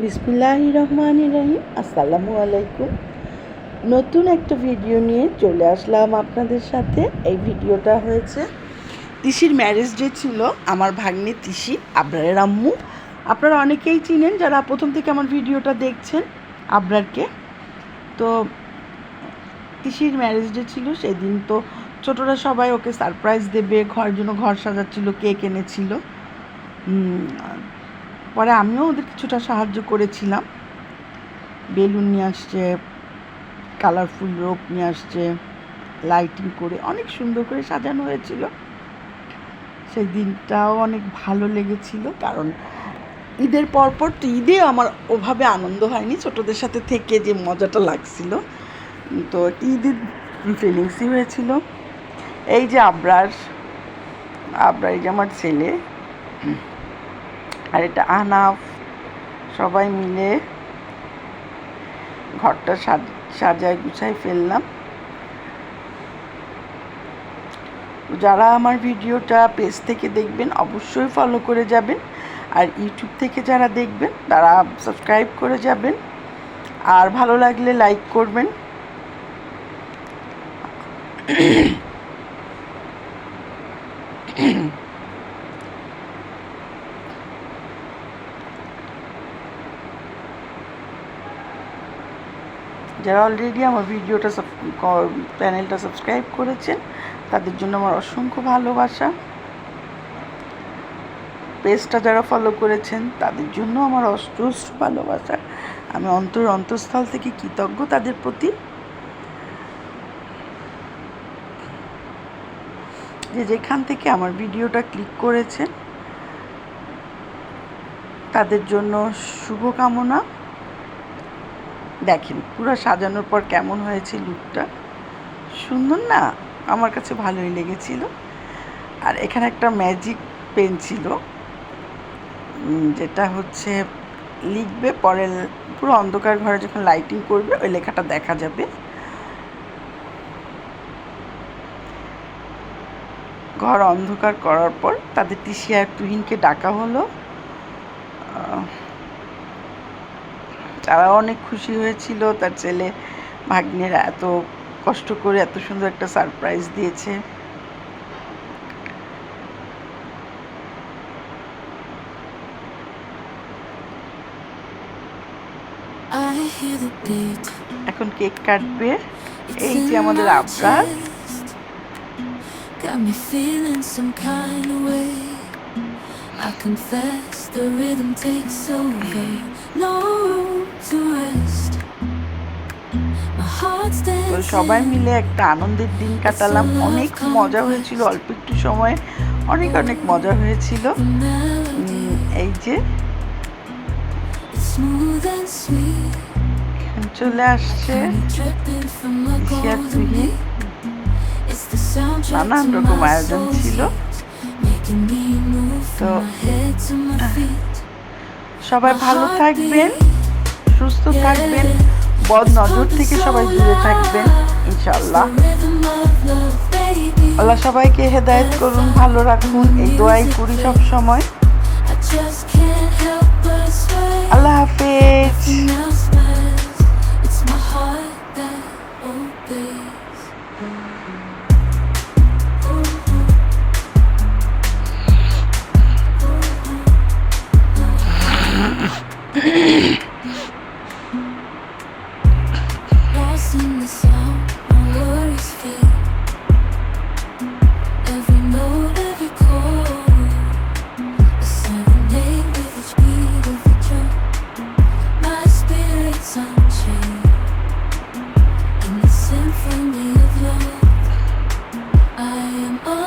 বিসমিল্লাহ রহমান রহিম আসসালামু আলাইকুম। নতুন একটা ভিডিও নিয়ে চলে আসলাম আপনাদের সাথে। এই ভিডিওটা হয়েছে তিসির ম্যারেজ ডে ছিল, আমার ভাগ্নে তিসি আবরারের আম্মু। আপনারা অনেকেই চিনেন যারা প্রথম থেকে আমার ভিডিওটা দেখছেন আবরারকে। তো তিসির ম্যারেজ ডে ছিল, সেদিন তো ছোটরা সবাই ওকে সারপ্রাইজ দেবে ঘরের জন্য ঘর সাজাচ্ছিল, কেক এনেছিল। পরে আমিও ওদের কিছুটা সাহায্য করেছিলাম। বেলুন নিয়ে আসছে, কালারফুল রোপ নিয়ে আসছে, লাইটিং করে অনেক সুন্দর করে সাজানো হয়েছিল। সেই দিনটাও অনেক ভালো লেগেছিল কারণ ঈদের পরপর তো ঈদে আমার ওভাবে আনন্দ হয়নি, ছোটদের সাথে থেকে যে মজাটা লাগছিল। তো ঈদের ফিলিংসই হয়েছিল। এই যে আবরার আবরার যে আমার ছেলে আর এটা আনাফ সবাই মিলে ঘরটা সাজ- সাজায় গুছাই ফেললাম। যারা আমার ভিডিওটা পেজ থেকে দেখবেন, অবশ্যই ফলো করে যাবেন। আর ইউটিউব থেকে যারা দেখবেন, তারা সাবস্ক্রাইব করে যাবেন। আর ভালো লাগলে লাইক করবেন। যারা অলরেডি আমার ভিডিওটা চ্যানেলটা সাবস্ক্রাইব করেছেন, তাদের জন্য আমার অসংখ্য ভালোবাসা। পেজটা যারা ফলো করেছেন, তাদের জন্য আমার অজস্র ভালোবাসা। আমি অন্তর, অন্তঃস্থল থেকে কৃতজ্ঞ তাদের প্রতি। যে যেখান থেকে আমার ভিডিওটা ক্লিক করেছেন, তাদের জন্য শুভকামনা। দেখেন, পুরো সাজানোর পর কেমন হয়েছে লুকটা? সুন্দর না? আমার কাছে ভালোই লেগেছিল। আর এখানে একটা ম্যাজিক পেন ছিল যেটা হচ্ছে লিখবে পরে পুরো অন্ধকার ঘরে যখন লাইটিং করবে, ওই লেখাটা দেখা যাবে। ঘর অন্ধকার করার পর তাদের তিশি আর তুহিনকে ডাকা হলো। তারা অনেক খুশি হয়েছিল তার ছেলে ভাগ্নেরা এত কষ্ট করে এত সুন্দর একটা সারপ্রাইজ দিয়েছে এখন কেক কাটবে এই যে আমাদের আবকার Got me feeling some kind of way. I confess the rhythm takes over. No. সবাই মিলে একটা আনন্দের দিন কাটালাম। অনেক মজা হয়েছিল অল্প একটু সময়ে অনেক অনেক মজা হয়েছিল। এই যে। চলে আসছে নানান রকম আয়োজন ছিল। তো সবাই ভালো থাকবেন সুস্থ থাকবেন। বদ নজর থেকে সবাই দূরে থাকবেন ইনশাল্লাহ আল্লাহ সবাইকে হেদায়ত করুন, ভালো রাখুন, এই দোয়াই করি সব সময়। আল্লাহ হাফেজ।